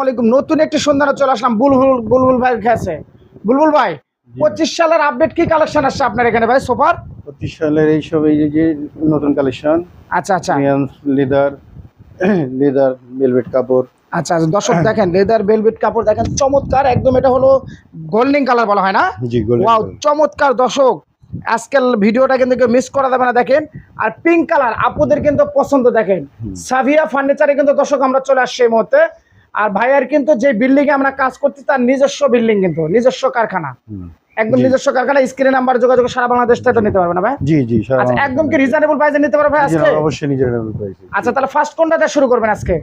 আলাইকুম। নতুন একটি সন্ধানে চলে আসলাম। বুলবুল বুলবুল ভাইয়ের কাছে। বুলবুল ভাই পঁচিশ সালের আপডেট কি কালেকশন আসছে আপনার এখানে ভাই সোফার পঁচিশ সালের এইসব এই যে- নতুন কালেকশন আচ্ছা আচ্ছা। লেদার লেদার ভেলভেট কাপড়। আচ্ছা আচ্ছা, দর্শক দেখেন লেদার বেলভেট কাপড় দেখেন চমৎকার। একদম এটা হলো গোল্ডেন কালার বলা হয় না? জি ওয়াও চমৎকার দর্শক। আজকাল ভিডিওটা কিন্তু কেউ মিস করা যাবে না দেখেন। আর পিঙ্ক কালার আপুদের কিন্তু পছন্দ দেখেন। সাভিয়া ফার্নিচারে কিন্তু দর্শক আমরা চলে আসছি এই মুহূর্তে। আর ভাইয়ার কিন্তু যে বিল্ডিং এ আমরা কাজ করছি তার নিজস্ব বিল্ডিং কিন্তু নিজস্ব কারখানা। একদম নিজস্ব কারখানা স্ক্রিনে নাম্বার যোগাযোগ সারা বাংলাদেশ থেকে নিতে পারবে না ভাই? জি জি আচ্ছা একদম কি রিজনেবল প্রাইসে নিতে পারবে ভাই আজকে? অবশ্যই নিজের প্রাইসে আচ্ছা তাহলে ফার্স্ট কোনটা দিয়ে শুরু করবেন আজকে?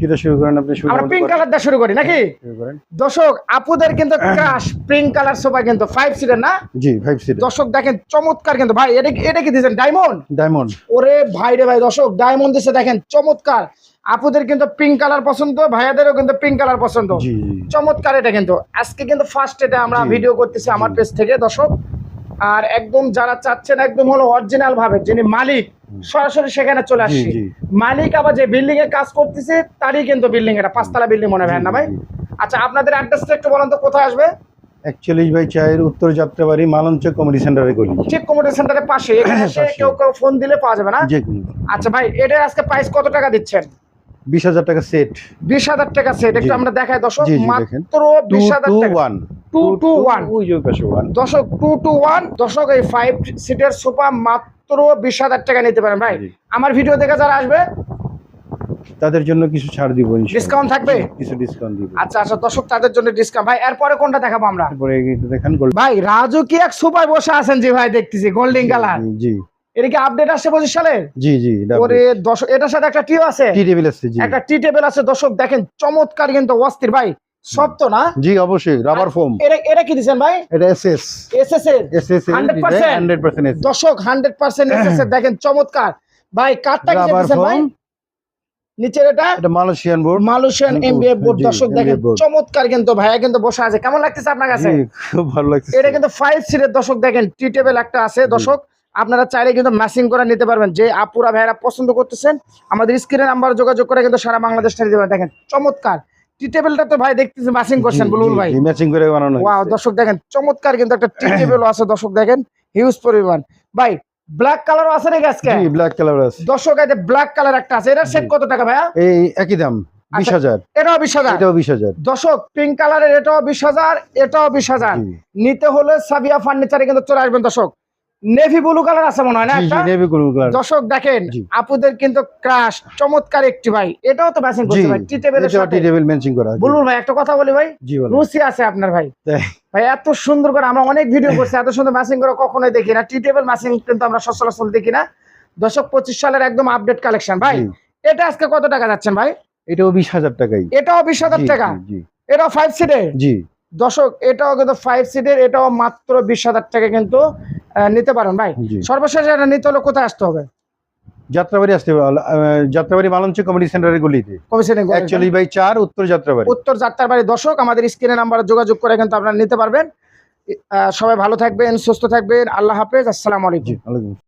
কিটা শুরু করেন আপনি? শুরু আমরা পিঙ্ক কালার দিয়ে শুরু করি নাকি? শুরু করেন। দর্শক আপুদের কিন্তু ক্রাশ পিঙ্ক কালার সোফা কিন্তু ফাইভ সিটের না? জি ফাইভ সিট দর্শক দেখেন চমৎকার কিন্তু। ভাই এটা এটা কি দিয়েছেন? ডায়মন্ড ডায়মন্ড ওরে ভাই রে ভাই দর্শক ডায়মন্ড দিছে দেখেন চমৎকার। আপুদের কিন্তু পিঙ্ক কালার পছন্দ ভাইয়াদেরও কিন্তু পিঙ্ক কালার পছন্দ। চমৎকার এটা কিন্তু। আজকে কিন্তু ফার্স্ট এটা আমরা ভিডিও করতেছি আমার পেজ থেকে দর্শক। আর একদম যারা চাচ্ছেন একদম হলো অরিজিনাল ভাবে যিনি মালিক সরাসরি সেখানে চলে আসছি মালিক আবার যে বিল্ডিং এ কাজ করতেছে তারই কিন্তু বিল্ডিং এটা পাঁচতলা বিল্ডিং মনে হয় না ভাই। আচ্ছা আপনাদের অ্যাড্রেসটা একটু বলেন তো কোথায় আসবে? একচল্লিশ বাই চায়ের উত্তর যাত্রাবাড়ি মালঞ্চ কমেডি সেন্টারে গলি ঠিক কমিউনিটি সেন্টারের পাশে। এখানে কেউ কেউ ফোন দিলে পাওয়া যাবে না? আচ্ছা ভাই এটার আজকে প্রাইস কত টাকা দিচ্ছেন? বিশ হাজার টাকা সেট বিশ হাজার টাকা সেট একটু আমরা দেখাই দর্শক জি, জি, দেখেন। মাত্র বিশ হাজার টাকা টু টু ওয়ান ওই যে পাশে ওয়ান দর্শক টু টু ওয়ান দর্শক এই ফাইভ সিটের সোফা মাত্র বিশ হাজার টাকা নিতে পারেন। ভাই আমার ভিডিও দেখে যারা আসবে তাদের জন্য কিছু ছাড় দিব ডিসকাউন্ট থাকবে? কিছু ডিসকাউন্ট দিব। আচ্ছা আচ্ছা দর্শক তাদের জন্য ডিসকাউন্ট ভাই এরপরে কোনটা দেখাবো আমরা? ভাই রাজু কি এক সোফায় বসে আছেন যে ভাই দেখতেছি গোল্ডিং কালার জি। এটা কি আপডেট আসছে পঁচিশ সালের? জি জি ওরে এটার সাথে একটা টিও আছে। টি টেবিল আছে একটা টি টেবিল আছে দর্শক দেখেন চমৎকার কিন্তু অস্থির ভাই। সব তো না? জি অবশ্যই রাবার ফোম এটা এটা কি দিচ্ছেন ভাই? এটা এসএস এসএস এর? এসএস 100% 100% দর্শক হান্ড্রেড পার্সেন্ট এসএস এর দেখেন চমৎকার। ভাই কাঠটা কি রাবার দিচ্ছেন ভাই? ফোম নিচের এটা? এটা মালয়েশিয়ান বোর্ড মালয়েশিয়ান জি, এমবিএ বোর্ড জি, দর্শক দেখেন চমৎকার কিন্তু ভাইয়া কিন্তু বসে আছে। কেমন লাগতেছে আপনার কাছে? খুব ভালো লাগছে এটা কিন্তু ফাইভ সিটের দর্শক দেখেন টি টেবিল একটা আছে দর্শক। আপনারা চাইলে কিন্তু ম্যাচিং করে নিতে পারবেন। যে আপুরা ভাইরা পছন্দ করতেছেন আমাদের স্ক্রিনে নাম্বার যোগাযোগ করে কিন্তু সারা বাংলাদেশ নিতে পারেন দেখেন চমৎকার। টি টেবিলটা তো ভাই দেখতেছি ম্যাচিং করছেন বুলবুল ভাই। ম্যাচিং করে বানানো ওয়াও দর্শক দেখেন চমৎকার কিন্তু একটা টি টেবিল আছে দর্শক দেখেন হিউজ পরিমাণ। ভাই ব্ল্যাক কালারও আছে নাকি আজকে? জি ব্ল্যাক কালার আছে। দর্শক এই ব্ল্যাক কালার একটা আছে এটার সেট কত টাকা ভাইয়া? এই একই দাম বিশ আচ্ছা, হাজার। এটাও বিশ হাজার? এটাও বিশ হাজার। দর্শক পিঙ্ক কালারের এটাও বিশ হাজার এটাও বিশ হাজার। জি। নিতে হলে সাবিয়া ফার্নিচারে কিন্তু চলে আসবেন দর্শক। নেভি ব্লু কালার আছে মনে হয় না জি একটা? নেভি ব্লু কালার দর্শক দেখেন আপুদের কিন্তু ক্রাশ চমৎকার একটি ভাই। এটাও তো ম্যাচিং জি করছে ভাই টি টেবিলের সাথে। টি টেবিল ম্যাচিং করা। বুলবুল ভাই একটা কথা বলি ভাই রুচি আছে আপনার ভাই। ভাই এত সুন্দর করে আমরা অনেক ভিডিও করছি এত সুন্দর ম্যাচিং করে কখনোই দেখি না। টি টেবিল ম্যাচিং কিন্তু আমরা সচরাচর দেখি না। দর্শক পঁচিশ সালের একদম আপডেট কালেকশন ভাই। এটা আজকে কত টাকা যাচ্ছেন ভাই? এটাও বিশ হাজার টাকাই। এটাও বিশ হাজার টাকা? জি এটাও ফাইভ সিটের জি। দর্শক এটাও কিন্তু ফাইভ সিটের এটাও মাত্র বিশ হাজার টাকা কিন্তু নিতে পারেন ভাই। সর্বশেষ এটা নিতে হলে কোথায় আসতে হবে? যাত্রাবাড়ি আসতে হবে আহ, যাত্রাবাড়ি মালঞ্চ কমিটি সেন্টারের গলিতে। কমিশনে একচল্লিশ বাই চার উত্তর যাত্রাবাড়ি। উত্তর দর্শক আমাদের স্ক্রিনে নাম্বারে যোগাযোগ করে কিন্তু আপনারা নিতে পারবেন। সবাই ভালো থাকবেন সুস্থ থাকবেন। আল্লাহ হাফেজ আসসালামু আলাইকুম।